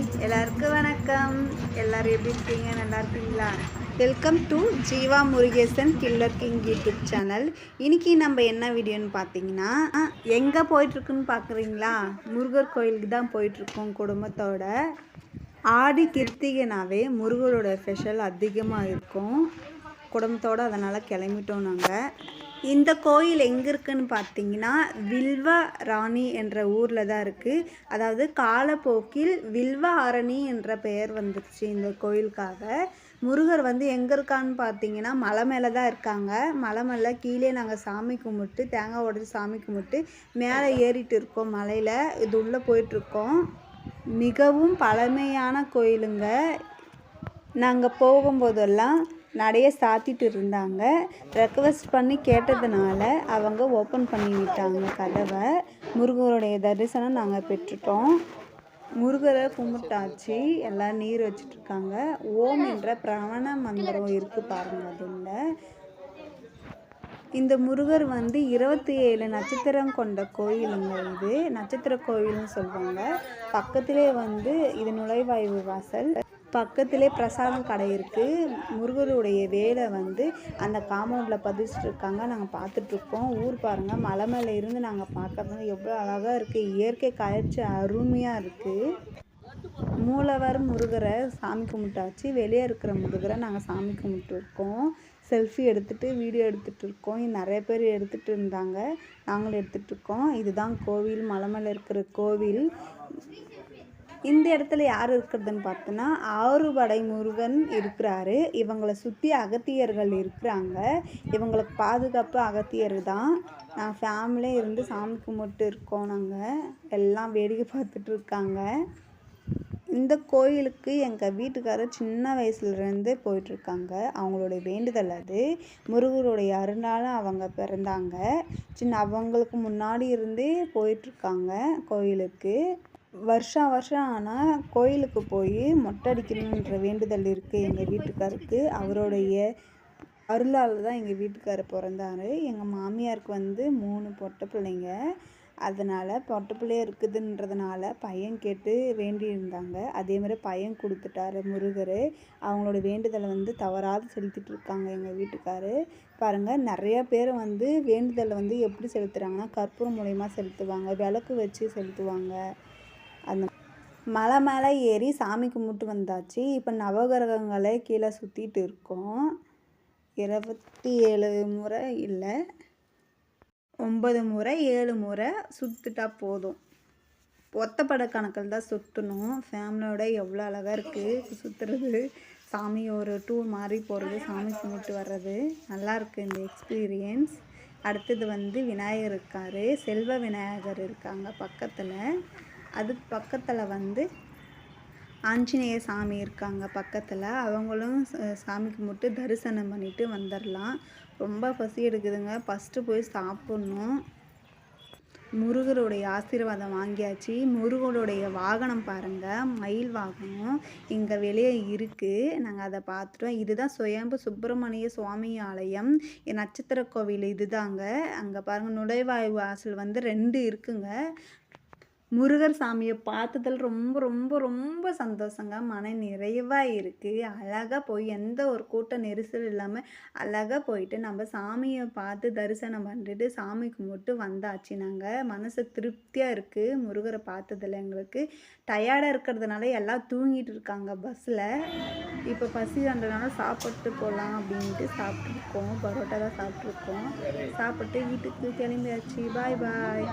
எல்லாருக்கும் வணக்கம். எல்லாரும் எப்படி இருக்கீங்க? நல்லா இருக்கீங்களா? Welcome to Jeeva Murugesan killer king YouTube channel இன்னைக்கு நம்ம என்ன வீடியோன்னு பார்த்தீங்கன்னா எங்கே போயிட்டுருக்குன்னு பார்க்குறீங்களா? முருகர் கோயிலுக்கு தான் போயிட்டுருக்கோம் குடும்பத்தோட. ஆடி கிருத்திகைனாவே முருகரோட ஸ்பெஷல் அதிகமாக இருக்கும். குடும்பத்தோடு அதனால் கிளம்பிட்டோம் நாங்கள் இந்த கோயில் எங்கே இருக்குன்னு பார்த்தீங்கன்னா வில்வ ராணி என்ற ஊரில் தான் இருக்குது அதாவது காலப்போக்கில் வில்வ ஆரணி என்ற பெயர் வந்துருச்சு இந்த கோயிலுக்காக. முருகர் வந்து எங்கே இருக்கான்னு பார்த்தீங்கன்னா மலை மேலே தான் இருக்காங்க. மலை மேலே கீழே நாங்கள் சாமி கும்பிட்டு தேங்காய் உடச்சி சாமி கும்பிட்டு மேலே ஏறிட்டு இருக்கோம் மலையில். இது உள்ளே போயிட்டுருக்கோம் மிகவும் பழமையான கோயிலுங்க. நாங்கள் போகும்போதெல்லாம் நடைய சாத்திட்டு இருந்தாங்க. ரெக்வஸ்ட் பண்ணி கேட்டதுனால அவங்க ஓப்பன் பண்ணி விட்டாங்க கதவை. முருகருடைய தரிசனம் நாங்கள் பெற்றுட்டோம். முருகரை கும்பிட்டாச்சு. எல்லாம் நீர் வச்சிட்ருக்காங்க. ஓம் என்ற பிராண மந்திரம் இருக்குது பாருங்க அதில். இந்த முருகர் வந்து இருபத்தி ஏழு நட்சத்திரம் கொண்ட கோயிலுங்க இது. நட்சத்திர கோயில்னு சொல்லுவாங்க பக்கத்திலே வந்து இது நுழைவாய்வு வாசல். பக்கத்திலே பிரசாதம் கடை இருக்குது முருகருடைய வேலை வந்து அந்த காம்பவுண்டில் பதிச்சிட்ருக்காங்க நாங்கள் பார்த்துட்ருக்கோம். ஊர் பாருங்கள் மலை மேலே இருந்து நாங்கள் பார்க்கறது எவ்வளோ அழகாக இருக்குது இயற்கை காய்ச்சி அருமையாக இருக்குது மூலவர் முருகரை சாமி கும்பிட்டாச்சு. வெளியே இருக்கிற முருகரை நாங்கள் சாமி கும்பிட்டுருக்கோம். செல்ஃபி எடுத்துகிட்டு வீடியோ எடுத்துகிட்டு இருக்கோம் நிறைய பேர் எடுத்துகிட்டு இருந்தாங்க. நாங்களும் எடுத்துகிட்டு இருக்கோம் இதுதான் கோவில். மலை மேலே இருக்கிற கோவில். இந்த இடத்துல யார் இருக்கிறதுன்னு பார்த்தோன்னா ஆறுபடை முருகன் இருக்கிறாரு. இவங்களை சுற்றி அகத்தியர்கள் இருக்கிறாங்க. இவங்களுக்கு பாதுகாப்பு அகத்தியர் தான். நான் ஃபேமிலியே இருந்து சாமி கும்பிட்டு இருக்கோம் நாங்கள் எல்லாம் வேடிக்கை பார்த்துட்டு இருக்காங்க. இந்த கோயிலுக்கு எங்கள் வீட்டுக்காரர் சின்ன வயசுலேருந்தே போயிட்டுருக்காங்க அவங்களுடைய வேண்டுதல் அது. முருகருடைய அருளால் அவங்க பிறந்தாங்க. சின்ன அவங்களுக்கு முன்னாடி இருந்தே போயிட்டுருக்காங்க கோயிலுக்கு. வருஷம் வருஷம் ஆனால் கோயிலுக்கு போய் மொட்டை அடிக்கணுன்ற வேண்டுதல் இருக்குது எங்கள் வீட்டுக்காருக்கு. அவருடைய அருளால் தான் எங்கள் வீட்டுக்காரர் பிறந்தாரு. எங்கள் மாமியாருக்கு வந்து மூணு பொட்டை பிள்ளைங்க. அதனால் பொட்டை பிள்ளைய இருக்குதுன்றதுனால பையன் கேட்டு வேண்டியிருந்தாங்க. அதே மாதிரி பையன் கொடுத்துட்டாரு முருகர். அவங்களோட வேண்டுதலை வந்து தவறாது செலுத்திட்டு இருக்காங்க எங்கள் வீட்டுக்காரு. பாருங்கள் நிறையா பேர் வந்து வேண்டுதலை வந்து எப்படி செலுத்துகிறாங்கன்னா கற்பூரம் மூலயமா செலுத்துவாங்க விளக்கு வச்சு செலுத்துவாங்க. அந்த மலை மேலே ஏறி சாமி கும்பிட்டு வந்தாச்சு. இப்போ நவகிரகங்களே கீழே சுற்றிட்டு இருக்கோம். இருபத்தி ஏழு முறை இல்லை ஒன்பது முறை ஏழு முறை சுற்றுட்டா போதும். ஒத்தப்பட கணக்கில் தான் சுற்றணும் ஃபேமிலியோட எவ்வளோ அழகாக இருக்குது சுற்றுறது சாமி ஒரு டூர் மாதிரி போகிறது சாமி கும்பிட்டு வர்றது. நல்லாயிருக்கு இந்த எக்ஸ்பீரியன்ஸ் அடுத்தது வந்து விநாயகர் இருக்கார். செல்வ விநாயகர் இருக்காங்க பக்கத்தில். அதுக்கு பக்கத்தில் வந்து ஆஞ்சநேய சாமி இருக்காங்க பக்கத்தில். அவங்களும் சாமி கும்பிட்டு தரிசனம் பண்ணிவிட்டு வந்துடலாம் ரொம்ப பசி எடுக்குதுங்க. ஃபஸ்ட்டு போய் சாப்பிட்ணும். முருகருடைய ஆசீர்வாதம் வாங்கியாச்சு. முருகருடைய வாகனம் பாருங்கள் மயில் வாகனம். இங்கே வெளியே இருக்குது நாங்கள் அதை பார்த்துட்டோம். இதுதான் சுயம்பு சுப்பிரமணிய சுவாமி ஆலயம். நட்சத்திர கோவில் இதுதாங்க. அங்கே பாருங்கள் நுழைவாயு வாசல் வந்து ரெண்டு இருக்குங்க. முருகர் சாமியை பார்த்ததில் ரொம்ப ரொம்ப ரொம்ப சந்தோஷங்க. மன நிறைவாக இருக்குது அழகாக போய் எந்த ஒரு கூட்ட நெரிசல் இல்லாமல் அழகாக போயிட்டு நம்ம சாமியை பார்த்து தரிசனம் பண்ணிட்டு சாமி கும்பிட்டு வந்தாச்சு. நாங்கள் மனசு திருப்தியாக இருக்குது முருகரை பார்த்ததில் எங்களுக்கு. டயர்டாக இருக்கிறதுனால எல்லாம் தூங்கிட்டு இருக்காங்க பஸ்ஸில் இப்போ பசி வந்ததுனால சாப்பிட்டு போகலாம் அப்படின்ட்டு சாப்பிட்ருக்கோம் பரோட்டா தான் சாப்பிட்ருக்கோம் சாப்பிட்டு வீட்டுக்கு கிளம்பியாச்சு. பாய் பாய்